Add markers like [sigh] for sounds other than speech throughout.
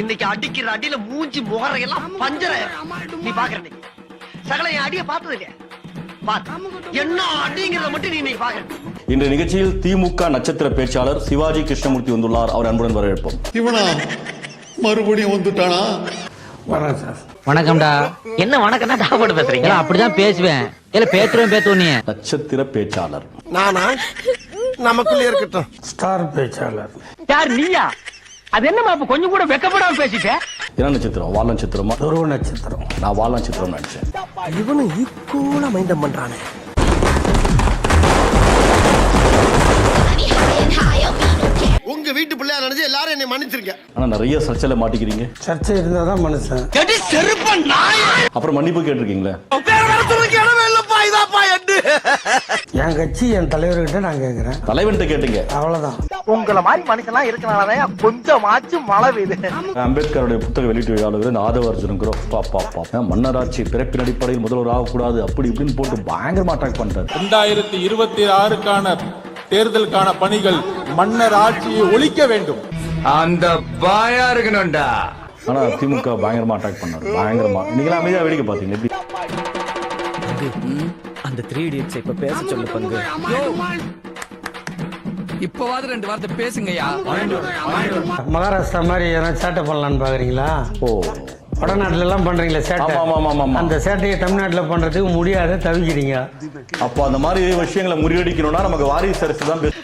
இன்னைக்கு அடிக்கிற அடியில மூஞ்சி முகரையெல்லாம் பஞ்சர. நீ பாக்குற நீ சகல என் அடிய பார்த்தது இல்லையா? என்ன அடிங்கிறத மட்டும் நீ இன்னைக்கு பாக்குற. இன்று நிகழ்ச்சியில் திமுக நட்சத்திர பேச்சாளர் சிவாஜி கிருஷ்ணமூர்த்தி வந்துள்ளார். அவர் அன்புடன் வரவேற்போம். இவனா? மறுபடியும் வந்துட்டானா? வணக்கம்டா. என்ன வணக்கம்னா டாபோடு பேசுறீங்க அப்படிதான் பேசுவேன். இல்ல பேத்துருவேன் பேத்துவ நீ நட்சத்திர பேச்சாளர். நானா? நமக்குள்ளே இருக்கட்டும். ஸ்டார் பேச்சாளர். யார் நீயா? அது என்னமா இப்ப கொஞ்சம் கூட வெக்கப்படாம பேசிட்ட? என்ன நட்சத்திரம் வால் நட்சத்திரமா துருவ நட்சத்திரம். நான் வால் நட்சத்திரம் நினைச்சேன். இவனும் ஈக்குவலா மைண்டம் பண்றானே. உங்க வீட்டு பிள்ளையா நினைச்சு எல்லாரும் என்னை மன்னிச்சிருங்க. ஆனா நிறைய சர்ச்சையில மாட்டிக்கிறீங்க. சர்ச்சை இருந்தா தான் மனுஷன் அப்புறம் மன்னிப்பு கேட்டிருக்கீங்களே? [laughs] என் கட்சி என் தலைவர்கிட்ட நான் கேட்கிறேன் தலைவன்கிட்ட கேட்டீங்க. அவ்வளவுதான். உங்கள மாதிரி மனுஷன்லாம் இருக்கனாலதான் கொஞ்சமாச்சும் மழை பெய்யுது. அம்பேத்கருடைய புத்தக வெளியீட்டு விழாவில் இந்த பாப்பா பாப்பா மன்னராட்சி பிறப்பின் அடிப்படையில் முதல்வர் ஆகக்கூடாது அப்படி இப்படின்னு போட்டு பயங்கரமா அட்டாக் பண்றாரு. இரண்டாயிரத்தி இருபத்தி ஆறுக்கான தேர்தலுக்கான பணிகள் மன்னர் ஆட்சியை ஒழிக்க வேண்டும். அந்த பாயா இருக்கணும்டா. ஆனா திமுக பயங்கரமா அட்டாக் பண்ணாரு. பயங்கரமா. நீங்களா அமைதியா வேடிக்கை பாத்தீங்க அந்த த்ரீ இடியட்ஸ் இப்ப பேச சொல்லு பங்கு. இப்பவாது ரெண்டு வார்த்தை பேசுங்கய்யா. மகாராஷ்டிரா மாதிரி எதனா சேட்டை பண்ணலான்னு பாக்குறீங்களா? ஓ. வடநாட்டுல எல்லாம் பண்றீங்களா சேட்டை? ஆமா, ஆமா. அந்த சேட்டையை தமிழ்நாட்டுல பண்றதுக்கு முடியாத தவிக்கிறீங்க. அப்போ அந்த மாதிரி விஷயங்களை முறியடிக்கணும்னா நமக்கு வாரிசு அரசு தான் best.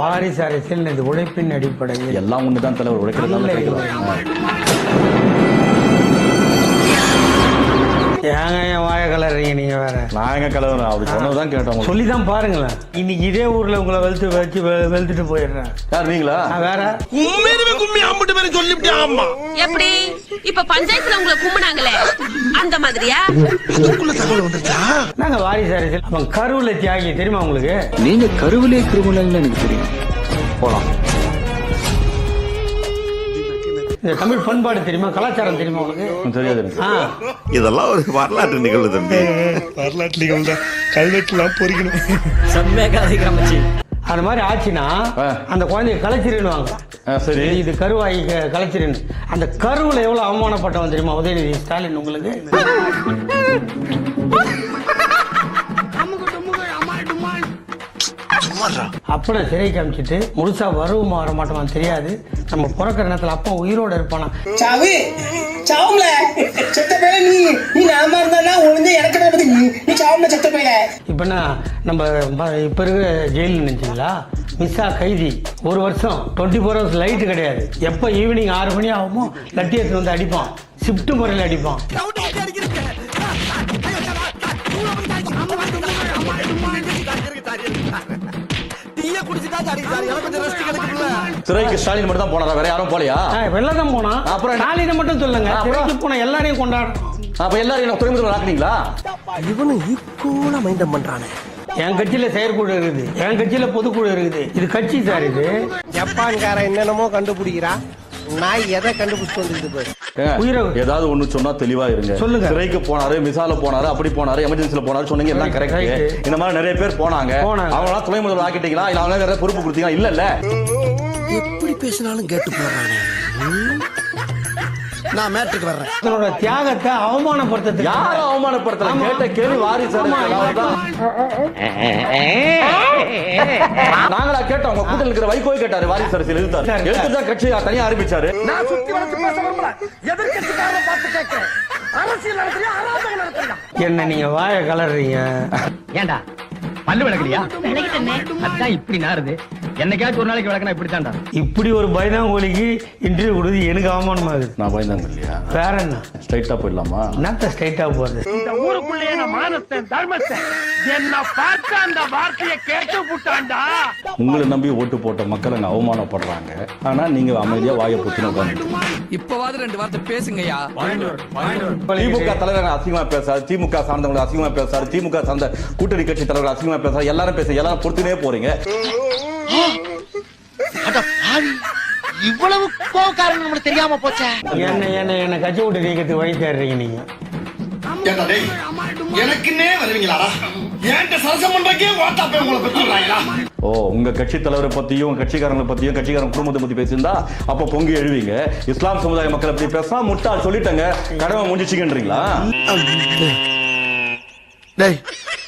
வாரிசு அரசியல் இது உழைப்பின் அடிப்படையில். எல்லாம் ஒண்ணுதான் தலைவர் உழைக்கிறதால ஏங்க என் வாய கலறீங்க நீங்க வேற. நான் எங்க கலவர் அப்படி சொன்னதுதான் கேட்டோம் சொல்லிதான் பாருங்களேன். இன்னைக்கு இதே ஊர்ல உங்களை வெளுத்து வச்சு வெ- வெளுத்துட்டு போயிடுறேன். யார் நீங்களா? நான் வேற. உண்மையிலுமே கும்மி அம்பிட்டு பேரும் சொல்லிவிட்டே ஆமா எப்படி? இப்ப பஞ்சாயத்துல உங்களை கும்பினாங்களே. அந்த மாதிரியா? அதுக்குள்ள தகவல் வந்துருச்சா? நாங்க வாரிசு அரசியல். அவன் கருவுல தியாகி தெரியுமா உங்களுக்கு? நீங்க கருவிலே கிரிமினல்னு எனக்கு தெரியும். போலாம். இந்த தமிழ் பண்பாடு தெரியுமா? கலாச்சாரம் தெரியுமா உங்களுக்கு? தெரியாது ஆ. இதெல்லாம் ஒரு வரலாற்று நிகழ்வு தம்பி. வரலாற்று நிகழ்வு தான் கல்வெட்டுலாம் பொறிக்கணும். செம்மையா கதை காமிச்சு. அது மாதிரி ஆச்சுன்னா. அந்த குழந்தைய கலைச்சிருவாங்க சரி. இது கருவாகி க- கலைச்சிருன்னு. அந்த கருவுல எவ்வளவு அவமானப்பட்டவன் தெரியுமா? உதயநிதி ஸ்டாலின் உங்களுக்கு? அப்பனை சிறை காமிச்சிட்டு முழுசா வருவோம் வர மாட்டோமான்னு தெரியாது. நம்ம பிறக்கிற நேரத்துல அப்பா உயிரோட இருப்பானா? சாவு சாவும்ல. செத்த பேர நீ நீ நாம இருந்தா ஒளிஞ்சு எனக்கு நீ சாவும்ல செத்த பேர இப்ப என்ன நம்ம இப்ப இருக்கிற ஜெயில் நினைச்சீங்களா? மிஸ்ஸா கைதி ஒரு வருஷம் டுவெண்ட்டி ஃபோர் ஹவர்ஸ் லைட் கிடையாது. எப்போ ஈவினிங் ஆறு மணி ஆகுமோ லட்டி எடுத்து வந்து அடிப்பான். ஷிஃப்ட் முறையில் அடிப்பான். சிறைக்கு ஸ்டாலின் மட்டும் தான் போனாரா? வேற யாரும் போலையா? வெளில தான் போனான் அப்புறம்? நாளினை மட்டும் சொல்லுங்க? சிறைக்கு போன எல்லாரையும் கொண்டாடுறோம் அப்ப எல்லாரும் என்ன துறைமுகத்தில் ஆக்குனீங்களா இவனும் ஈக்குவலா மைண்டம் பண்றானே. என் கட்சியில செயற்குழு இருக்குது. என் கட்சியில பொதுக்குழு இருக்குது. இது கட்சி சார் இது. ஜப்பான்காரன் என்னென்னமோ கண்டுபிடிக்கிறா நான் எதை கண்டுபிடிச்சு வந்துருக்கு பாரு. ஏதாவது ஒண்ணு சொன்னா தெளிவா இருங்க சொல்லுங்க. சிறைக்கு போனாரு மிசால போனாரு அப்படி போனாரு எமர்ஜென்சில போனாரு சொன்னீங்க எல்லாம் கரெக்ட். இந்த மாதிரி நிறைய பேர் போனாங்க. அவங்க எல்லாம் துணை முதல்வர் ஆக்கிட்டீங்களா இல்ல அவங்க வேற பொறுப்பு கொடுத்தீங்களா இல்ல இல்ல எப்படி பேசினாலும் கேட்டு போறானே ம். நான் மேட்ருக்கு வர்றேன். தன்னோட தியாகத்தை அவமானப்படுத்த யாரும் அவமானப்படுத்தல. கேட்ட கேள்வி வாரிசு. நாங்களா கேட்டோம் உங்க கூட்டத்தில் இருக்கிற வைகோய் கேட்டாரு வாரிசு அரசியல் எழுத்தாரு. எழுத்து தான் கட்சி தனியா ஆரம்பிச்சாரு. நான் சுத்தி வளைச்சு பேச விரும்பல. எதிர்கட்சிக்காரனை பார்த்து கேட்கிறேன். அரசியல் நடத்துறியா அராஜகம் நடத்துறியா? என்ன நீங்க வாய கலர்றீங்க? ஏண்டா பல்லு விளக்குறியா? அதான் இப்படி நாருது என்னைக்காச்சும் ஒரு நாளைக்கு விளக்குனா இப்படி தான்டா இப்படி ஒரு பயந்தாங்கோலிக்கு இன்டர்வியூ கொடுத்து எனக்கு அவமானமா இருக்கு நான் பயந்தாங்க இல்லையா? வேற என்ன? ஸ்ட்ரைட்டா போயிடலாமா? என்னத்த ஸ்ட்ரைட்டா போறது? இந்த ஊருக்குள்ளேயே நான் மானஸ்தன் தர்மஸ்தன் என்ன பார்த்து அந்த வார்த்தையை கேட்டு புட்டான்டா உங்களை நம்பி ஓட்டு போட்ட மக்கள் அங்க அவமானப்படுறாங்க? ஆனா நீங்க அமைதியா வாயை புத்தின உட்காந்து இப்பவாது ரெண்டு வார்த்தை பேசுங்கய்யா திமுக தலைவர் அசிங்கமா பேசாரு திமுக சார்ந்தவங்க அசிங்கமா பேசாரு திமுக சார்ந்த கூட்டணி கட்சி தலைவர் அசிங்கமா பேசாரு எல்லாரும் பேச எல்லாரும் பொறுத்துனே போறீங்க. இவ்வளவு கோவக்காரன் நம்மளுக்கு தெரியாம போச்சே. என்ன என்ன என்ன கட்சி விட்டு நீக்கிறதுக்கு வழி தேடுறீங்க நீங்க. எனக்குன்னே வருவீங்களாடா? ஓ உங்க கட்சி தலைவரை பத்தியும் கட்சிக்காரங்களை பத்தியும் கட்சிக்காரங்க குடும்பத்தை பத்தி பேசியிருந்தா அப்ப பொங்கி எழுவீங்க. இஸ்லாம் சமுதாய மக்களை பத்தி பேசினா முட்டாள் சொல்லிட்டங்க. கடமை முடிச்சுக்கின்றீங்களா டேய்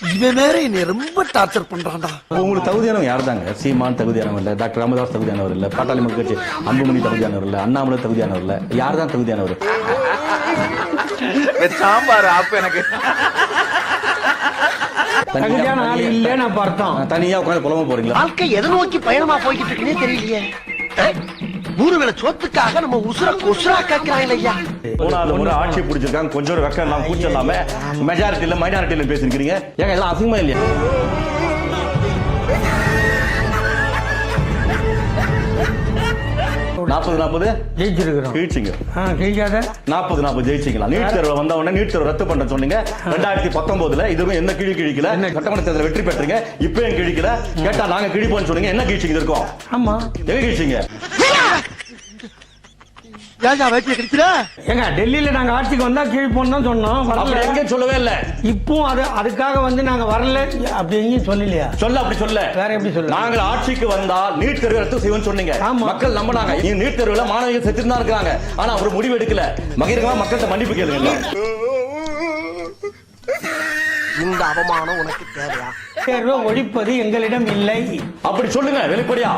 இவன் வேற என்னை ரொம்ப டார்ச்சர் பண்றான்டா. உங்களுக்கு தகுதியானவங்க யார் தாங்க சீமான் தகுதியானவர் இல்ல டாக்டர் ராமதாஸ் தகுதியானவர் இல்ல பாட்டாளி மக்கள் கட்சி அன்புமணி தகுதியானவர் இல்ல அண்ணாமலை தகுதியானவர் இல்ல யார் தான் தகுதியானவர் சாம்பார் அப்ப எனக்கு. தகுதியான ஆள் இல்லைன்னு அப்ப அர்த்தம் தனியா உட்காந்து புலம்ப போறீங்களா? வாழ்க்கை எதை நோக்கி பயணமா போய்கிட்டு இருக்குன்னே தெரியலையே. மூணு வேளை சோத்துக்காக நம்ம உசுர கொசுரா கேட்கிறாங்க ஐயா. மூணாவது முறை ஆட்சி பிடிச்சிருக்காங்க. கொஞ்சம் வெக்கம் இல்லாம கூச்சம் இல்லாம மெஜாரிட்டியில மைனாரிட்டியில பேசிருக்கீங்க ஏங்க இதெல்லாம் அசிங்கமா இல்லையா? நாற்பது நாற்பது? ஜெயிச்சிருக்கிறோம். கீழ்ச்சிங்க ஆ ஜெயிக்காத? நாற்பது நாற்பது ஜெயிச்சிக்கலாம். நீட் தேர்வு வந்த உடனே நீட் தேர்வு ரத்து பண்ண சொன்னீங்க. ரெண்டாயிரத்தி பத்தொன்பதுல இதுவும் என்ன கிழி கிழிக்கல? சட்டமன்ற தேர்தல் வெற்றி பெற்றீங்க. இப்பயும் கிழிக்கல. கேட்டா நாங்க கிழிப்போம்னு சொன்னீங்க. என்ன கிழிச்சிங்க இருக்கோம் ஆமா. எங்க கிழிச்சிங்க? ஏஜா வேட்டிய கிடைக்கிற ஏங்க டெல்லியில நாங்க ஆட்சிக்கு வந்தா கீழ் தான் சொன்னோம். வரல. எங்கேயும் சொல்லவே இல்ல. இப்போ அது அதுக்காக வந்து நாங்க வரல. அப்படி எங்கேயும் சொல்லலையா? சொல்ல அப்படி சொல்ல. வேற எப்படி சொல்ல? நாங்கள் ஆட்சிக்கு வந்தா நீட் தேர்வு ரத்து செய்வோம்னு சொன்னீங்க. மக்கள் நம்பினாங்க. நீ நீட் தேர்வுல மாணவிகள் செத்துட்டு தான் இருக்காங்க. ஆனா ஒரு முடிவு எடுக்கல. மகிரங்கமா மக்கள்கிட்ட மன்னிப்பு கேளுங்க. இந்த அவமானம் உனக்கு தேவையா? தேர்வை ஒழிப்பது எங்களிடம் இல்லை. அப்படி சொல்லுங்க வெளிப்படையா?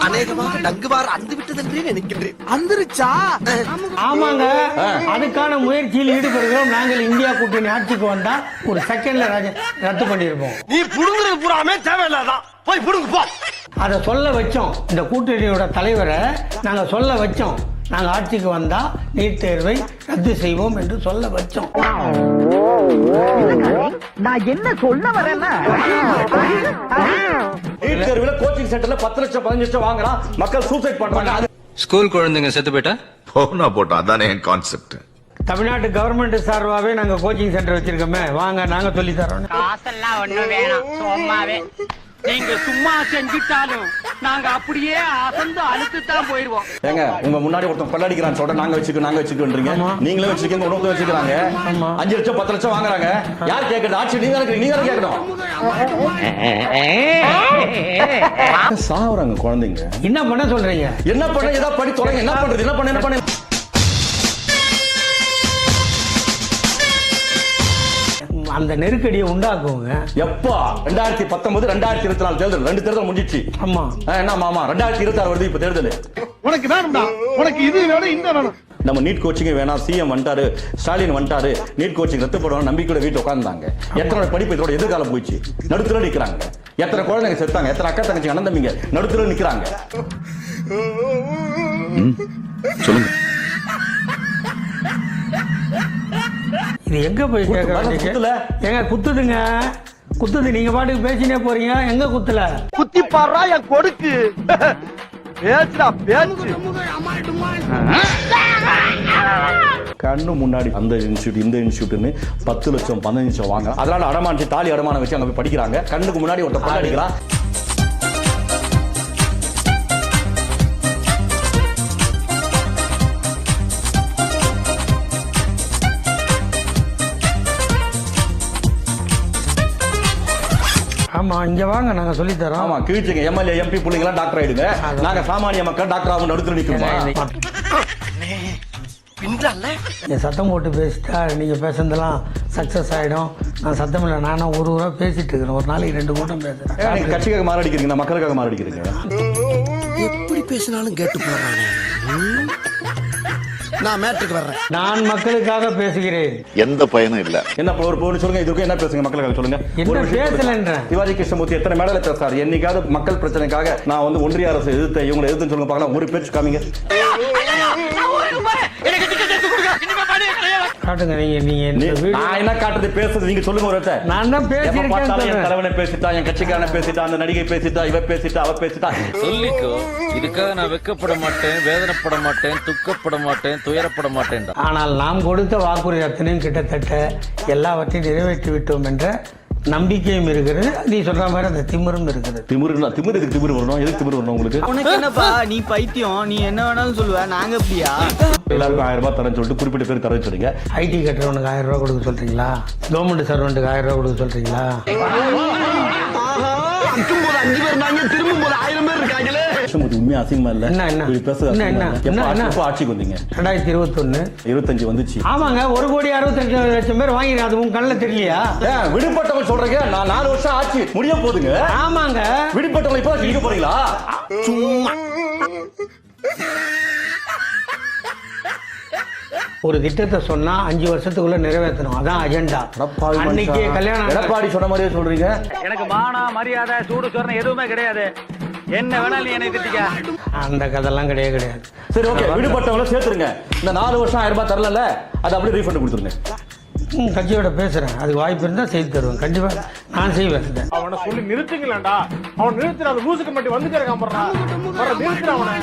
அநேகமாக டங்குவார் அந்து விட்டது என்றே நினைக்கின்றேன். அந்திருச்சா? ஆமாங்க. அதுக்கான முயற்சியில் ஈடுபடுகிறோம். நாங்கள் இந்தியா கூட்டணி ஆட்சிக்கு வந்தா ஒரு செகண்ட்ல ராஜ- ரத்து பண்ணியிருப்போம். நீ புடுங்குறது பூராமே தேவையில்லாதான். போய் புடுங்கு போ. அதை சொல்ல வச்சோம். இந்த கூட்டணியோட தலைவரை நாங்க சொல்ல வச்சோம். நாங்க ஆட்சிக்கு வந்தா நீட் தேர்வை ரத்து செய்வோம் என்று சொல்ல வச்சோம். நான் என்ன சொல்ல வரேன்னா நீட் தேர்வுல கோச்சிங் சென்டர்ல பத்து லட்சம் பதினஞ்சு லட்சம் வாங்குறான். மக்கள் சூசைட் பண்றாங்க. ஸ்கூல் குழந்தைங்க செத்து போயிட்டா? போனா போட்டோம். அதானே என் கான்செப்ட் தமிழ்நாட்டு கவர்மெண்ட் சார்பாவே நாங்க கோச்சிங் சென்டர் வச்சிருக்கோமே. வாங்க நாங்க சொல்லி தரோம். காசெல்லாம் ஒண்ணும் வேணாம். சும்மாவே. நீங்க சும்மா செஞ்சுட்டாலும் நாங்க அப்படியே அசந்து அழுத்து தான் போயிருவோம் ஏங்க உங்க முன்னாடி ஒருத்தன் கொள்ளடிக்கிறான் சொல்ற நாங்க வச்சுக்கோ நாங்க வச்சுக்கோன்றீங்க. நீங்களே வச்சிருக்கீங்க ஒன்று வச்சுக்கிறாங்க. அஞ்சு லட்சம் பத்து லட்சம் வாங்குறாங்க. யார் கேட்கறது ஆட்சி நீங்க நீங்க கேட்கணும் சாவுறாங்க குழந்தைங்க. என்ன பண்ண சொல்றீங்க? என்ன பண்ண? ஏதாவது படி தொலைங்க என்ன பண்றது? என்ன பண்ண? என்ன பண்ண? அந்த நெருக்கடியை உண்டாக்குவோங்க. எப்பா? ரெண்டாயிரத்தி பத்தொன்பது ரெண்டாயிரத்தி இருபத்தி நாலு தேர்தல். ரெண்டு தேர்தல் முடிஞ்சிச்சு. ஆமா. என்ன மாமா? ரெண்டாயிரத்தி இருபத்தி ஆறு வருது இப்ப தேர்தல். உனக்கு வேணும்டா உனக்கு இது வேணும் இந்த வேணும். நம்ம நீட் கோச்சிங் வேணாம். சிஎம் வந்துட்டாரு ஸ்டாலின் வந்துட்டாரு. நீட் கோச்சிங் ரத்து பண்ணுவோம் நம்பிக்கையோட வீட்டுல உட்கார்ந்தாங்க. எத்தனை படிப்பு இதோட எதிர்காலம் போயிடுச்சு? நடுத்துல நிக்கிறாங்க. எத்தனை குழந்தைங்க செத்தாங்க எத்தனை அக்கா தங்கச்சி அண்ணன் தம்பிங்க? நடுத்துல நிக்கிறாங்க. சொல்லுங்க. இது எங்க போய் கேட்க வேண்டிய குத்துல. ஏங்க குத்துதுங்க. குத்துது நீங்க பாட்டுக்கு பேசினே போறீங்க. எங்க குத்துல? குத்தி பாடுறா என் கொடுக்கு. பேச்சுடா பேச்சு. கண்ணு முன்னாடி அந்த இன்ஸ்டியூட் இந்த இன்ஸ்டியூட்னு பத்து லட்சம் பதினஞ்சு லட்சம் வாங்க அதனால அடமானிச்சு தாலி அடமானம் வச்சு அங்க போய் படிக்கிறாங்க. கண்ணுக்கு முன்னாடி ஒருத்தர் படம் ஆமா இங்க வாங்க நாங்க சொல்லி தரோம். ஆமா கிழிச்சுங்க எம்எல்ஏ எம்பி பிள்ளைங்க எல்லாம் டாக்டர் ஆயிடுங்க. நாங்க சாமானிய மக்கள் டாக்டர் ஆகும் நடுத்துல பின்றால? நீங்க சத்தம் போட்டு பேசிட்டா நீங்க பேசுனதெல்லாம் சக்சஸ் ஆயிடும். நான் சத்தம் இல்லை நானும் ஒரு ஊரா பேசிட்டு இருக்கிறேன். ஒரு நாளைக்கு ரெண்டு கூட்டம் பேசுறேன். கட்சிக்காக மாரடிக்கிறீங்க நான் மக்களுக்காக மாரடிக்கிறீங்க எப்படி பேசினாலும் கேட்டு போறானே. ம். நான் மேட்ருக்கு வர்றேன். நான் மக்களுக்காக பேசுகிறேன். எந்த பயனும் இல்ல. என்ன ஒரு பொண்ணு சொல்லுங்க இதுக்கு என்ன பேசுங்க மக்களுக்காக சொல்லுங்க? என்ன. பேசலன்றேன்? சிவாஜி கிருஷ்ணமூர்த்தி எத்தனை மேடல பேசுறாரு? என்னைக்காவது மக்கள் பிரச்சனைக்காக நான் வந்து ஒன்றிய அரசு எதிர்த்த இவங்களை எதிர்த்து சொல்லுங்க பார்க்கலாம். ஒரு பேச்சு காமிங்க. காட்டுங்க நீங்க நீங்க நான் என்ன காட்டுறது பேசுறது நீங்க சொல்லுங்க ஒரு. நான் தான் பார்த்தாலும் என். தலைவனை பேசிட்டா என் கட்சிக்காரனை பேசிட்டா அந்த நடிகை பேசிட்டா இவ பேசிட்டா அவ பேசிட்டா சொல்லிக்கோ இதுக்காக நான் வெக்கப்பட மாட்டேன் வேதனைப்பட மாட்டேன் துக்கப்பட மாட்டேன் துயரப்பட மாட்டேன்டா ஆனால் நாம் கொடுத்த வாக்குறுதி அத்தனையும் கிட்டத்தட்ட எல்லாவற்றையும் நிறைவேற்றி விட்டோம் என்ற நம்பிக்கையும் இருக்கிறது நீ சொல்ற மாதிரி அந்த திமிரும் இருக்கிறது திமிரு திமிரு எதுக்கு திமிரு வரணும்? எதுக்கு திமிரு வரணும் உங்களுக்கு? உனக்கு என்னப்பா நீ பைத்தியம் நீ என்ன வேணாலும் சொல்லுவ நாங்க அப்படியா எல்லாருக்கும் ஆயிரம் ரூபாய் தரேன்னு சொல்லிட்டு குறிப்பிட்ட பேர் தரேன்னு சொல்றீங்க ஐடி கட்டுறவனுக்கு ஆயிரம் ரூபாய் கொடுக்க சொல்றீங்களா? கவர்மெண்ட் சர்வெண்ட்டுக்கு ஆயிரம் ரூபாய் கொடுக்க சொல்றீங்களா? அக்கும் போது அஞ்சு பேர் இருந்தாங்க திரும்பும் போது ஆயிரம் பேர் இருக்காங்களே. உங்களுக்கு உண்மையா அசிங்கமா இல்ல? என்ன, என்ன? இப்படி பேசுறது என்ன, என்ன? இல்ல? எப்ப ஆட்சிக்கு வந்தீங்க? ரெண்டாயிரத்தி இருபத்தொன்னு. இருபத்தஞ்சு வந்துச்சு. ஆமாங்க ஒரு கோடி அறுபத்தெட்டு லட்சம் பேர் வாங்கிருக்காங்க அது உங்க கண்ணில் தெரியலையா? விடுபட்டவங்க சொல்றீங்க. நான் நாலு வருஷம் ஆட்சி முடிய போகுதுங்க ஆமாங்க. விடுபட்டவங்க இப்ப இருக்க போறீங்களா? ஒரு திட்டத்தை சொன்னா அஞ்சு வருஷத்துக்குள்ள நிறைவேற்றணும். அதான் அஜெண்டா அன்னைக்கு. கல்யாணம் எடப்பாடி சொன்ன மாதிரியே சொல்றீங்க. எனக்கு மானா மரியாதை சூடு சொரணை எதுவுமே கிடையாது. என்ன வேணாலும் நீ என்னை திட்டிக்க அந்த கதைலாம் கிடையவே கிடையாது. சரி ஓகே. விடுபட்டவங்கள சேர்த்துருங்க. இந்த நாலு வருஷம் ஆயிரம் ரூபாய் தரல அதை அப்படியே ரீஃபண்ட் கொடுத்துருங்க. ம், கட்சியோட பேசுறேன். அதுக்கு வாய்ப்பு இருந்தா செய்து தருவேன். கண்டிப்பா நான் செய்வேன். அவனை சொல்லி நிறுத்துங்களேன்டா அவன் நிறுத்துற அந்த லூசுக்கு மட்டும் வந்துட்டு இருக்கான் நிறுத்துற அவனை.